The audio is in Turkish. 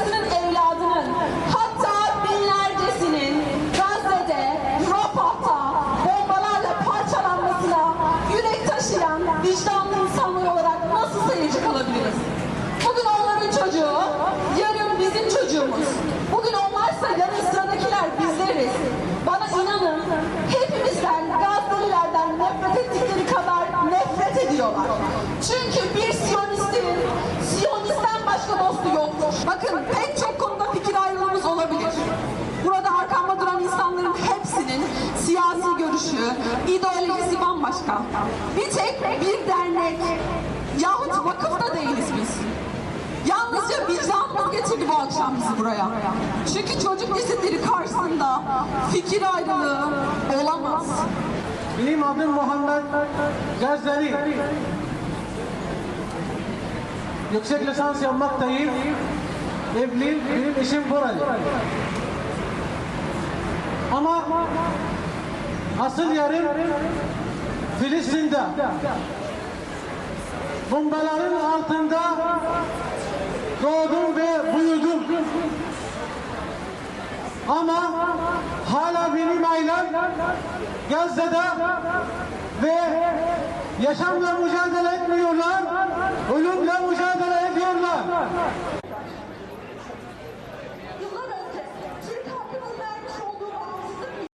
çocuklarının evladının hatta binlercesinin Gazze'de, Rafat'ta bombalarla parçalanmasına yürek taşıyan vicdanlı insanlar olarak nasıl seyirci kalabiliriz? Bugün onların çocuğu, yarın bizim çocuğumuz. Bugün onlarsa yarın sıradakiler bizleriz. Bana inanın hepimizden Gazze'lilerden nefret ettikleri kadar nefret ediyorlar. Çünkü dostu yoktur. Bakın pek çok konuda fikir ayrılığımız olabilir. Burada arkamda duran insanların hepsinin siyasi görüşü, ideolojisi bambaşka. Bir tek bir dernek yahut vakıf da değiliz biz. Yalnızca vicdanımız getirdi bu akşam bizi buraya. Çünkü çocuk disipleri karşısında fikir ayrılığı olamaz. Benim adım Muhammed Gezdeli. Yüksek lisans yapmaktayım. Evliyim, benim eşim buralı. Ama asıl yerim Filistin'de. Bombaların altında doğdum ve büyüdüm. Ama hala benim ailem Gazze'de ve yaşamla mücadele etmiyorlar, ölümle mücadele ediyorlar.